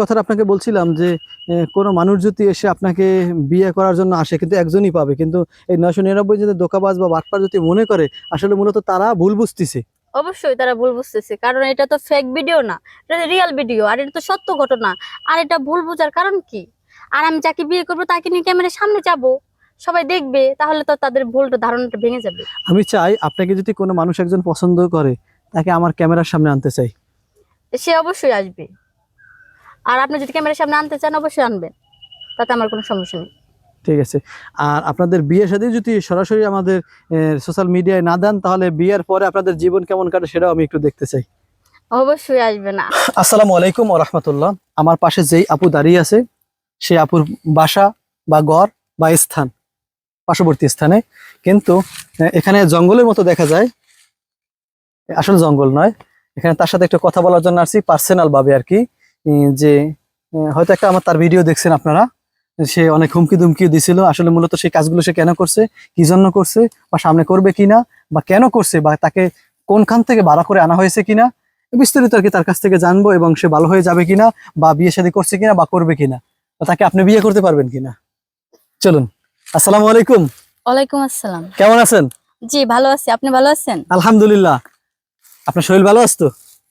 কথাটা আপনাকে বলছিলাম যে কোনো মানুষ যদি এসে আপনাকে বিয়ে করার জন্য আসে কিন্তু একজনই পাবে কিন্তু এই নয়শো নিরানব্বই যদি দোকাবাজ বা বাটপার যদি মনে করে আসলে মূলত তারা ভুল বুঝতেছে। অবশ্যই তারা ভুল বুঝতেছে কারণ এটা তো ফেক ভিডিও না এটা রিয়েল ভিডিও আর এটা তো সত্য ঘটনা আর এটা ভুল বোঝার কারণ কি? আর আমি যাকে বিয়ে করব তাকে নিয়ে ক্যামেরার সামনে যাব? সবাই দেখবে তাহলে তো তাদের ভুলটা ধারণাটা ভেঙে যাবে। আমি চাই আপনাকে যদি কোনো মানুষ একজন পছন্দ করে তাকে আমার ক্যামেরার সামনে আনতে চাই। সে অবশ্যই আসবে। আর আপনি যদি ক্যামেরার সামনে আনতে চান অবশ্যই আনবেন। তাতে আমার কোনো সমস্যা নেই। ঠিক আছে। আর আপনাদের বিয়ে সাথে যদি সরাসরি আমাদের সোশ্যাল মিডিয়ায় না দেন তাহলে বিয়ের পরে আপনাদের জীবন কেমন কাটে সেটাও আমি একটু দেখতে চাই। অবশ্যই আসবে না। আসসালামু আলাইকুম রহমতুল্লাহ। আমার পাশে যেই আপু দাঁড়িয়ে আছে সেই আপুর বাসা বা ঘর বা স্থান পার্শ্ববর্তী স্থানে। কিন্তু এখানে জঙ্গলের মতো দেখা যায়। আসল জঙ্গল নয়। এখানে তার সাথে একটু কথা বলার জন্য আসছি পার্সোনাল ভাবে আর কি। যে হয়তো একটা আমার তার ভিডিও দেখছেন আপনারা সে অনেক হুমকি দুমকিও দিছিল আসলে মূলত সেই কাজগুলো সে কেন করছে কি জন্য করছে বা সামনে করবে কিনা বা কেন করছে বা তাকে কোনখান থেকে ভাড়া করে আনা হয়েছে কিনা বিস্তারিত আর কি তার কাছ থেকে জানব এবং সে ভালো হয়ে যাবে কিনা বা বিয়ে শাদী করছে কিনা বা করবে কিনা বা তাকে আপনি বিয়ে করতে পারবেন কিনা। চলুন আসসালামু আলাইকুম। ওয়ালাইকুম আসসালাম। কেমন আছেন? জি ভালো আছি। আপনি ভালো আছেন? আলহামদুলিল্লাহ। আপনার শরীর ভালো আছে তো?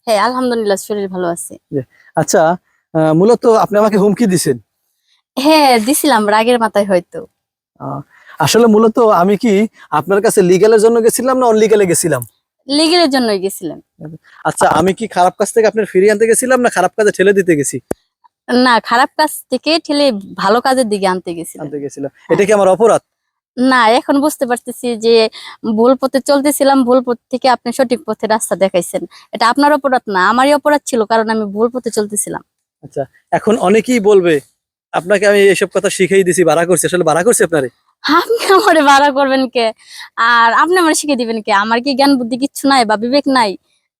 হ্যাঁ আলহামদুলিল্লাহ শরীর ভালো আছে। আচ্ছা মূলত আপনি আমাকে হুমকি দিছেন। হ্যাঁ দিছিলাম রাগের মাথায় হয়তো। আসলে মূলত আমি কি আপনার কাছে লিগ্যালের জন্য গেছিলাম না অনলিগ্যালে গেছিলাম? লিগেলের জন্যই গেছিলাম। আচ্ছা আমি কি খারাপ কাজ থেকে আপনার ফিরিয়ে আনতে গেছিলাম না খারাপ কাজে ঠেলে দিতে গেছি? না খারাপ কাজ থেকে ঠেলে ভালো কাজের দিকে আনতে গেছিলেন আনতে গেছিলাম। এটা কি আমার অপরাধ? না এখন বুঝতে পারতেছি যে ভুল পথে চলতেছিলাম ভুল পথ থেকে আপনি সঠিক পথে রাস্তা দেখাইছেন। এটা আপনার অপরাধ না আমারই অপরাধ ছিল কারণ আমি ভুল পথে চলতেছিলাম। আচ্ছা এখন অনেকেই বলবে আপনাকে আমি এসব কথা শিখিয়ে দিছি ভাড়া করছি। আসলে ভাড়া করছি আপনারে? আপনি আমারে ভাড়া করবেন কে? আর আপনি আমার শিখিয়ে দিবেন কে? আমার কি জ্ঞান বুদ্ধি কিচ্ছু নাই বা বিবেক নাই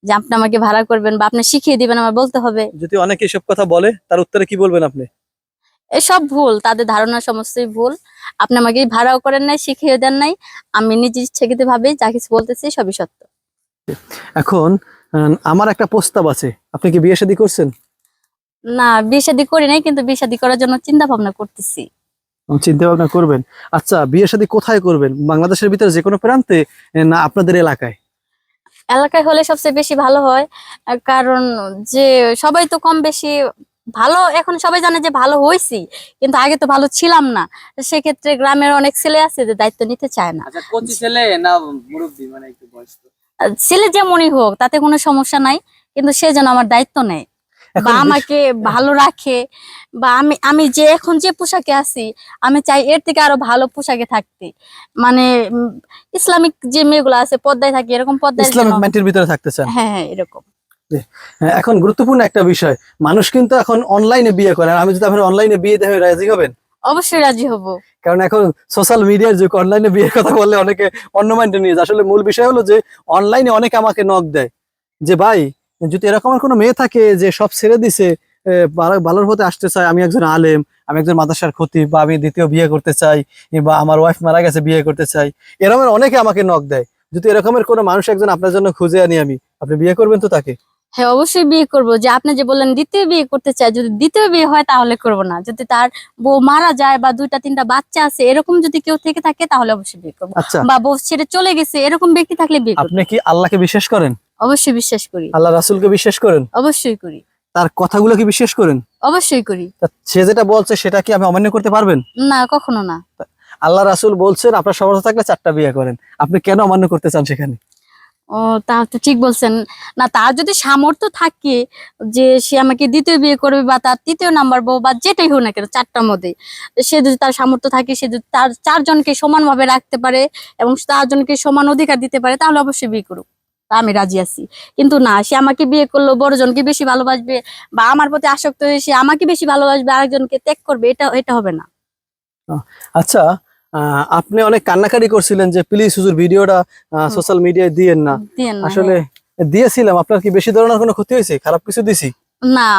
যে আপনি আমাকে ভাড়া করবেন বা আপনি শিখিয়ে দিবেন আমার বলতে হবে? যদি অনেকে এসব কথা বলে তার উত্তরে কি বলবেন আপনি? এসব ভুল তাদের ধারণা সমস্তই ভুল। আপনি আমাকে ভাড়াও করেন নাই শিখিয়ে দেন নাই। আমি নিজের ইচ্ছাকৃত ভাবে যা কিছু বলতেছি সবই সত্য। এখন আমার একটা প্রস্তাব আছে। আপনি কি বিয়ে শাদী করছেন? না বিয়ে শাদী করি নাই কিন্তু বিয়ে শাদী করার জন্য চিন্তা ভাবনা করতেছি। চিন্তা ভাবনা করবেন। আচ্ছা বিয়ে শাদী কোথায় করবেন? বাংলাদেশের ভিতরে যে কোনো প্রান্তে না আপনাদের এলাকায়? এলাকায় হলে সবচেয়ে বেশি ভালো হয় কারণ যে সবাই তো কম বেশি ভালো এখন সবাই জানে যে ভালো হয়েছি কিন্তু আগে তো ভালো ছিলাম না। সেক্ষেত্রে গ্রামের অনেক ছেলে আছে যে দায়িত্ব নিতে চায় না। আচ্ছা ছেলে না মুরব্বী মানে একটু বয়স্ক? ছেলে যেমনই হোক তাতে কোনো সমস্যা নাই কিন্তু সে যেন আমার দায়িত্ব নেয়। বা আমাকে ভালো রাখে বা আমি আমি যে এখন যে পোশাকে আছি আমি চাই এর থেকে আরও ভালো পোশাকে থাকতে। মানে ইসলামিক যে মেয়েগুলো আছে পদ্মায় থাকে এরকম পদ্মায় ইসলামিক ভিতরে থাকতে চান? হ্যাঁ হ্যাঁ এরকম। এখন গুরুত্বপূর্ণ একটা বিষয় মানুষ কিন্তু এখন অনলাইনে বিয়ে করে আর আমি যদি আপনার অনলাইনে বিয়ে দেখে রাজি হবেন? অবশ্যই রাজি হব। কারণ এখন সোশ্যাল মিডিয়ার যুগ অনলাইনে বিয়ের কথা বললে অনেকে অন্য মাইন্ডে নিয়ে আসলে মূল বিষয় হলো যে অনলাইনে অনেকে আমাকে নক দেয় যে ভাই যদি এরকম কোনো মেয়ে থাকে যে সব ছেড়ে দিছে ভালোর পথে আসতে চায় আমি একজন আলেম আমি একজন মাদ্রাসার ক্ষতি বা আমি দ্বিতীয় বিয়ে করতে চাই বা আমার ওয়াইফ মারা গেছে বিয়ে করতে চাই এরকমের অনেকে আমাকে নক দেয়। যদি এরকমের কোনো মানুষ একজন আপনার জন্য খুঁজে আনি আমি আপনি বিয়ে করবেন তো তাকে? হ্যাঁ অবশ্যই বিয়ে করব। যে আপনি যে বললেন দ্বিতীয় বিয়ে করতে চাই যদি দ্বিতীয় বিয়ে হয় তাহলে করব না। যদি তার বউ মারা যায় বা দুইটা তিনটা বাচ্চা আছে এরকম যদি কেউ থেকে থাকে তাহলে অবশ্যই বিয়ে করব। আচ্ছা। বা বউ ছেড়ে চলে গেছে এরকম ব্যক্তি থাকলে বিয়ে আপনি কি আল্লাহকে বিশ্বাস করেন? অবশ্যই বিশ্বাস করি। আল্লাহ রাসুলকে বিশ্বাস করেন? অবশ্যই করি। তার কথাগুলো কি বিশ্বাস করেন? অবশ্যই করি। সে যেটা বলছে সেটা কি আপনি অমান্য করতে পারবেন? না কখনো না। আল্লাহ রাসুল বলছেন আপনার সমর্থ থাকলে চারটা বিয়ে করেন। আপনি কেন অমান্য করতে চান সেখানে? ও, তা তো ঠিক বলছেন। না, তার যদি সামর্থ্য থাকে যে সে আমাকে দ্বিতীয় বিয়ে করবে বা তার তৃতীয় নাম্বার বউ বা যেটাই হোক না কেন, চারটার মধ্যে সে যদি তার সামর্থ্য থাকে, সে যদি তার চারজনকে সমানভাবে রাখতে পারে এবং চারজনকে সমান অধিকার দিতে পারে, তাহলে অবশ্যই বিয়ে করুক। তা আমি রাজি আছি। কিন্তু না, সে আমাকে বিয়ে করল, বড়জনকে বেশি ভালোবাসবে বা আমার প্রতি আসক্ত হয়ে সে আমাকে বেশি ভালোবাসবে, আরেকজনকে ত্যাগ করবে, এটা এটা হবে না। আচ্ছা আপনি অনেক কান্নাকারি করছিলেন যে প্লিজ হুজুর ভিডিওটা। সোশ্যাল মিডিয়ায় দিয়েন না আসলে হ্যাঁ। দিয়েছিলাম। আপনার কি বেশি ধরনের কোনো ক্ষতি হয়েছে? খারাপ কিছু দিছি? না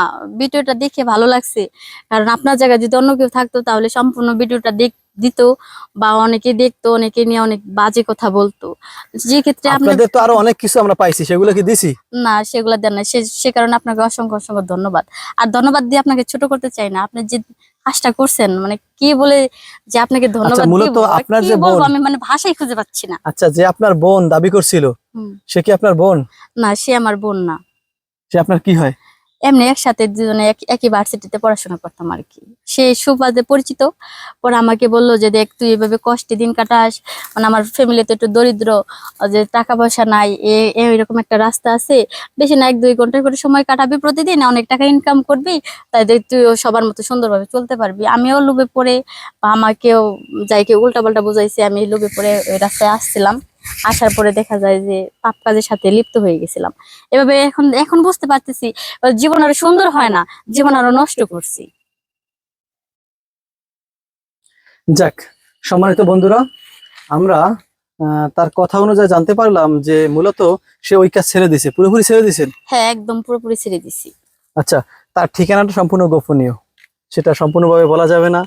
ভিডিওটা দেখে ভালো লাগছে। কারণ আপনার জায়গায় যদি অন্য কেউ থাকতো তাহলে সম্পূর্ণ ভিডিওটা দেখ দিত বা অনেকে দেখতো অনেকে নিয়ে অনেক বাজে কথা বলতো। যে ক্ষেত্রে আপনাদের তো আরও অনেক কিছু আমরা পাইছি সেগুলো কি দিছি? না সেগুলো দেন না। সে কারণে আপনাকে অসংখ্য অসংখ্য ধন্যবাদ। আর ধন্যবাদ দিয়ে আপনাকে ছোট করতে চাই না। আপনি যে কাজটা করছেন মানে কি বলে যে আপনাকে ধন্যবাদ আচ্ছা, মূলত আপনার যে বলব? বোন- আমি মানে ভাষাই খুঁজে পাচ্ছি না। আচ্ছা যে আপনার বোন দাবি করছিল। সে কি আপনার বোন? না সে আমার বোন না। সে আপনার কি হয়? এমনি একসাথে দুজনে এক- একই ভার্সিটিতে পড়াশোনা করতাম আর কি। সে সুবাদে পরিচিত। পরে আমাকে বলল যে, দেখ, তুই এভাবে কষ্টে দিন কাটাস। মানে আমার ফ্যামিলিতে একটু দরিদ্র, যে টাকা পয়সা নাই, এ- এ- এরকম একটা রাস্তা আছে। বেশি না, এক, দুই ঘণ্টা করে সময় কাটাবি প্রতিদিন, অনেক টাকা ইনকাম করবি। তাই তুইও সবার মতো সুন্দরভাবে চলতে পারবি। আমিও লোভে পড়ে, বা আমাকেও যাইকে উল্টা পাল্টা বুঝাইছে, আমি লোভে পড়ে ওই রাস্তায় আসছিলাম। আসার পরে দেখা যায় যে পাপ কাজের সাথে লিপ্ত হয়ে গেছিলাম। এভাবে এখন এখন বুঝতে পারতেছি জীবন আরও সুন্দর হয় না জীবন আরও নষ্ট করছি। যাক সম্মানিত বন্ধুরা আমরা তার কথা অনুযায়ী জানতে পারলাম যে মূলত সে ওই কাজ ছেড়ে দিছে পুরোপুরি ছেড়ে দিছেন হ্যাঁ একদম পুরোপুরি ছেড়ে দিছি। আচ্ছা তার ঠিকানাটা সম্পূর্ণ গোপনীয়। সেটা সম্পূর্ণভাবে বলা যাবে না।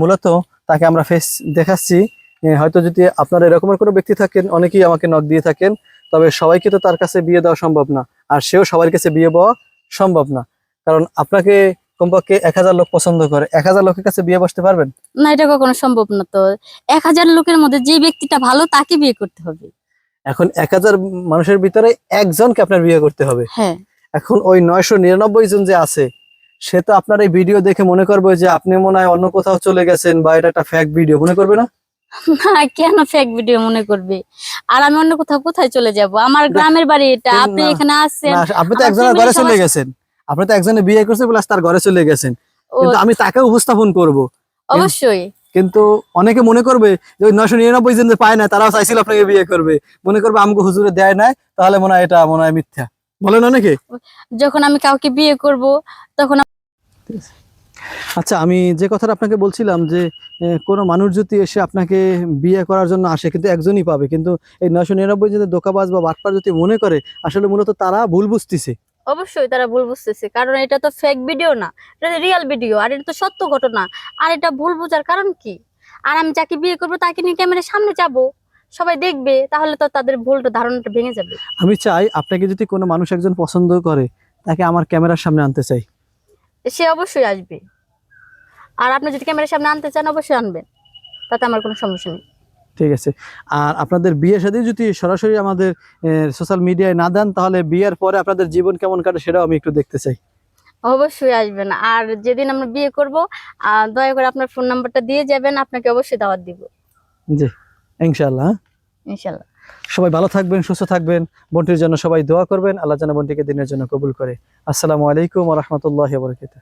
মূলত তাকে আমরা ফেস দেখাচ্ছি হয়তো যদি আপনার এরকমের কোনো ব্যক্তি থাকেন অনেকেই আমাকে নক দিয়ে থাকেন তবে সবাইকে তো তার কাছে বিয়ে দেওয়া সম্ভব না। আর সেও সবার কাছে বিয়ে পাওয়া সম্ভব না। কারণ আপনাকে কমপক্ষে এক হাজার লোক পছন্দ করে। এক হাজার লোকের কাছে বিয়ে বসতে পারবেন? না এটা কখনো সম্ভব না তো। এক হাজার লোকের মধ্যে যে ব্যক্তিটা ভালো তাকে বিয়ে করতে হবে। এখন এক হাজার মানুষের ভিতরে একজনকে আপনার বিয়ে করতে হবে। হ্যাঁ। এখন ওই নয়শো নিরানব্বই জন যে আছে সে তো আপনার এই ভিডিও দেখে মনে করবে যে আপনি মনে হয় অন্য কোথাও চলে গেছেন বা এটা একটা ফ্যাক ভিডিও মনে করবে না? না কেন ফেক ভিডিও মনে করবে? আর আমি অন্য কোথাও কোথায় চলে যাব? আমার গ্রামের বাড়ি এটা। আপনি এখানে আসছেন আপনি তো একজনের ঘরে চলে গেছেন। আপনি তো একজনের বিয়ে করছে প্লাস তার ঘরে চলে গেছেন। কিন্তু আমি তাকে উপস্থাপন করব। অবশ্যই। কিন্তু অনেকে মনে করবে যে ওই নয়শো নিরানব্বই জন পায় না তারাও চাইছিল আপনাকে বিয়ে করবে। মনে করবে আমাকে হুজুরে দেয় নাই তাহলে মনে হয় এটা মনে হয় মিথ্যা। বলেন অনেকে। যখন আমি কাউকে বিয়ে করব তখন আচ্ছা আমি যে কথাটা আপনাকে বলছিলাম যে কোনো মানুষ যদি এসে আপনাকে বিয়ে করার জন্য আসে কিন্তু একজনই পাবে কিন্তু এই নয়শো নিরানব্বই যদি দোকাবাজ বা বাটপার যদি মনে করে আসলে মূলত তারা ভুল বুঝতেছে। অবশ্যই তারা ভুল বুঝতেছে কারণ এটা তো ফেক ভিডিও না এটা রিয়েল ভিডিও আর এটা তো সত্য ঘটনা আর এটা ভুল বোঝার কারণ কি? আর আমি যাকে বিয়ে করব তাকে নিয়ে ক্যামেরার সামনে যাব? সবাই দেখবে তাহলে তো তাদের ভুলটা ধারণাটা ভেঙে যাবে। আমি চাই আপনাকে যদি কোনো মানুষ একজন পছন্দ করে তাকে আমার ক্যামেরার সামনে আনতে চাই। সে অবশ্যই আসবে। আর আপনি যদি ক্যামেরার সামনে আনতে চান অবশ্যই আনবেন। তাতে আমার কোনো সমস্যা নেই। ঠিক আছে। আর আপনাদের বিয়ে সাথে যদি সরাসরি আমাদের সোশ্যাল মিডিয়ায় না দেন তাহলে বিয়ের পরে আপনাদের জীবন কেমন কাটে সেটাও আমি একটু দেখতে চাই। অবশ্যই আসবেন। আর যেদিন আমরা বিয়ে করব দয়া করে আপনার ফোন নাম্বারটা দিয়ে যাবেন আপনাকে অবশ্যই দাওয়াত দিব। জি ইনশাআল্লাহ ইনশাআল্লাহ। সবাই ভালো থাকবেন সুস্থ থাকবেন। বোনটির জন্য সবাই দোয়া করবেন। আল্লাহ যেন বোনটিকে দিনের জন্য কবুল করে। আসসালামু আলাইকুম রহমতুল্লাহ বরকাত